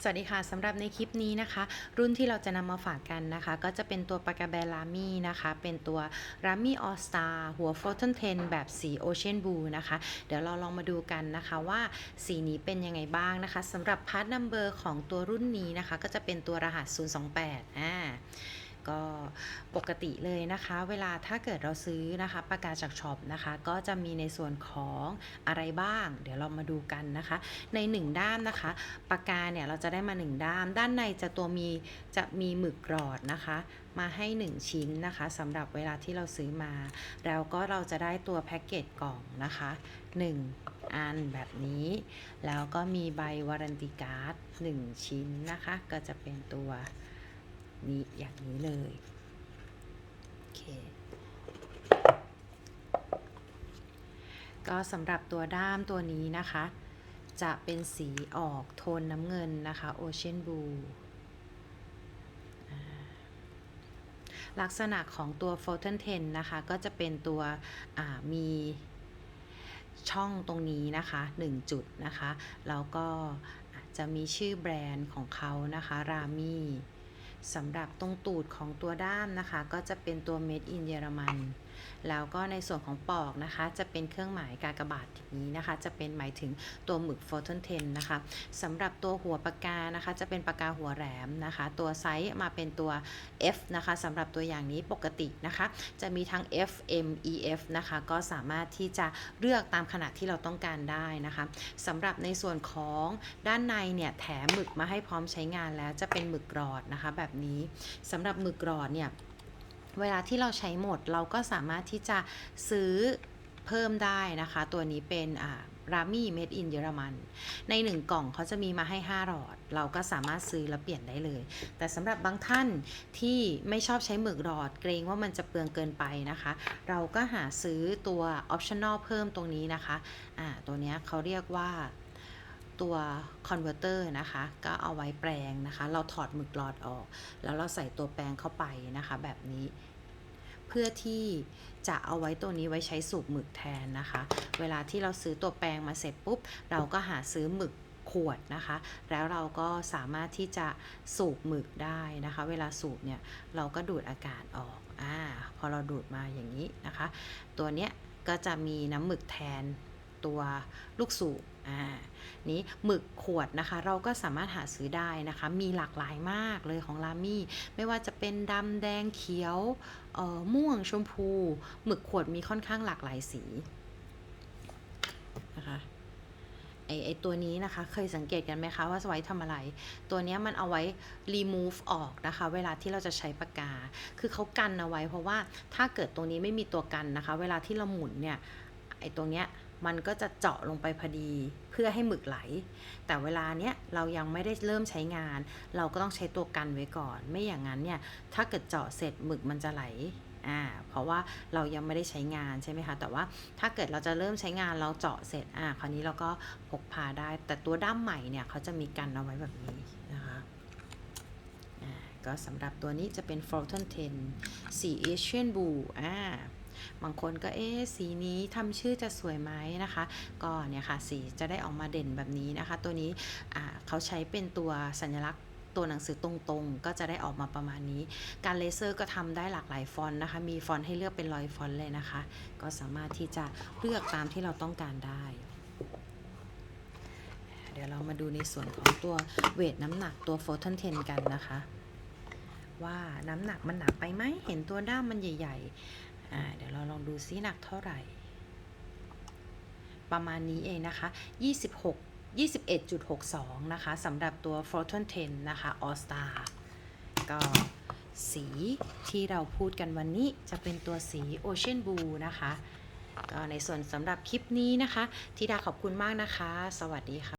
สวัสดีค่ะสำหรับในคลิปนี้นะคะ รุ่นที่เราจะนำมาฝากกันนะคะ ก็จะเป็นตัวปากกาแบรามี่นะคะ เป็นตัวรามี่ออสตาหัวฟล t นเทนแบบสีโอเชียนบูนะคะ เดี๋ยวเราลองมาดูกันนะคะว่าสีนี้เป็นยังไงบ้างนะคะสำหรับพาร์ทนัมเบอร์ของตัวรุ่นนี้นะคะ ก็จะเป็นตัวรหัส 028อ่า ก็ปกติเลยนะคะ เวลาถ้าเกิดเราซื้อนะคะปากกาจากช็อปนะคะ ก็จะมีในส่วนของอะไรบ้าง เดี๋ยวเรามาดูกันนะคะ ในหนึ่งด้ามนะคะปากกาเนี่ยเราจะได้มาหนึ่งด้าม ด้านในจะตัวมีจะมีหมึกกรอดนะคะ มาให้ 1 ชิ้นนะคะสำหรับเวลาที่เราซื้อมา แล้วก็เราจะได้ตัวแพ็กเกจกล่องนะคะ 1 อันแบบนี้ แล้วก็มีใบวารันตีการ์ด1ชิ้นนะคะ ก็จะเป็นตัว นี้อย่างนี้เลยโอเคก็สำหรับตัวด้ามตัวนี้นะคะ จะเป็นสีออกโทนน้ำเงินนะคะ Ocean Blue อ่าลักษณะของตัว Fountain 10 นะคะ ก็จะเป็นตัวมีช่องตรงนี้นะคะ 1 จุดนะคะ แล้วก็จะมีชื่อแบรนด์ของเขานะคะ รามี่ สำหรับตรงตูดของตัวด้ามนะคะ ก็จะเป็นตัวเม็ดอินเยอรมัน แล้วก็ในส่วนของปอกนะคะ จะเป็นเครื่องหมายกากบาทนี้นะคะ จะเป็นหมายถึงตัวหมึก p h o t o n 10นะคะสำหรับตัวหัวปากกานะคะ จะเป็นปากกาหัวแหลมนะคะ ตัวไซส์มาเป็นตัว F นะคะสำหรับตัวอย่างนี้ปกตินะคะ จะมีทั้ง F M E F นะคะ ก็สามารถที่จะเลือกตามขนาดที่เราต้องการได้นะคะสำหรับในส่วนของด้านในเนี่ยแถมหมึกมาให้พร้อมใช้งานแล้วจะเป็นหมึกกรอดนะคะ แบบนี้สำหรับหมึกกรอดเนี่ย เวลาที่เราใช้หมดเราก็สามารถที่จะซื้อเพิ่มได้นะคะ ตัวนี้เป็นรามี่เมดอินเยอรมัน ใน 1 กล่องเขาจะมีมาให้ 5 หลอด เราก็สามารถซื้อแล้วเปลี่ยนได้เลย แต่สำหรับบางท่านที่ไม่ชอบใช้หมึกหลอด เกรงว่ามันจะเปลืองเกินไปนะคะ เราก็หาซื้อตัวออปชั่นอลเพิ่มตรงนี้นะคะอ่าตัวนี้เขาเรียกว่า ตัว converter นะคะ ก็เอาไว้แปลงนะคะ เราถอดหมึกหลอดออก แล้วเราใส่ตัวแปลงเข้าไปนะคะ แบบนี้ เพื่อที่จะเอาไว้ตัวนี้ไว้ใช้สูบหมึกแทนนะคะ เวลาที่เราซื้อตัวแปรงมาเสร็จปุ๊บ เราก็หาซื้อหมึกขวดนะคะ แล้วเราก็สามารถที่จะสูบหมึกได้นะคะ เวลาสูบเนี่ยเราก็ดูดอากาศออกอ่าพอเราดูดมาอย่างนี้นะคะ ตัวเนี้ยก็จะมีน้ำหมึกแทน ตัวลูกสูบอ่านี้หมึกขวดนะคะ เราก็สามารถหาซื้อได้นะคะ มีหลากหลายมากเลยของรามี่ ไม่ว่าจะเป็นดำแดงเขียวม่วงชมพู หมึกขวดมีค่อนข้างหลากหลายสีนะคะไอไอตัวนี้นะคะเคยสังเกตกันไหมคะว่าไว้ทำอะไร ตัวนี้มันเอาไว้ remove ออกนะคะ เวลาที่เราจะใช้ปากกา คือเขากันเอาไว้ เพราะว่าถ้าเกิดตรงนี้ไม่มีตัวกันนะคะ เวลาที่เราหมุนเนี่ยไอตรงเนี้ย มันก็จะเจาะลงไปพอดีเพื่อให้หมึกไหล แต่เวลาเนี้ยเรายังไม่ได้เริ่มใช้งาน เราก็ต้องใช้ตัวกันไว้ก่อน ไม่อย่างนั้นเนี่ยถ้าเกิดเจาะเสร็จหมึกมันจะไหลอ่าเพราะว่าเรายังไม่ได้ใช้งานใช่ไหมคะแต่ว่าถ้าเกิดเราจะเริ่มใช้งานเราเจาะเสร็จอ่าคราวนี้เราก็พกพาได้ แต่ตัวด้ามใหม่เนี่ยเขาจะมีกันเอาไว้แบบนี้นะคะอ่าก็สำหรับตัวนี้จะเป็น f r o t o n 10 สี Asian Blue อ่า บางคนก็เอ๊สีนี้ทำชื่อจะสวยไหมนะคะ ก็เนี่ยค่ะสีจะได้ออกมาเด่นแบบนี้นะคะ ตัวนี้เขาใช้เป็นตัวสัญลักษณ์ตัวหนังสือตรงๆ ก็จะได้ออกมาประมาณนี้ การเลเซอร์ก็ทำได้หลากหลายฟอนต์นะคะ มีฟอนต์ให้เลือกเป็นร้อยฟอนต์เลยนะคะ ก็สามารถที่จะเลือกตามที่เราต้องการได้ เดี๋ยวเรามาดูในส่วนของตัวเวทน้ำหนักตัวโฟทอนเทนกันนะคะ ว่าน้ำหนักมันหนักไปไหม เห็นตัวด้ามมันใหญ่ ๆ เดี๋ยวเราลองดูซิหนักเท่าไหร่ ประมาณนี้เองนะคะ 26 21.62 นะคะสำหรับตัว f o r t u n 10 นะคะ All Star ก็สีที่เราพูดกันวันนี้จะเป็นตัวสี Ocean Blue นะคะ ก็ในส่วนสำหรับคลิปนี้นะคะทิดาขอบคุณมากนะคะ สวัสดีค่ะ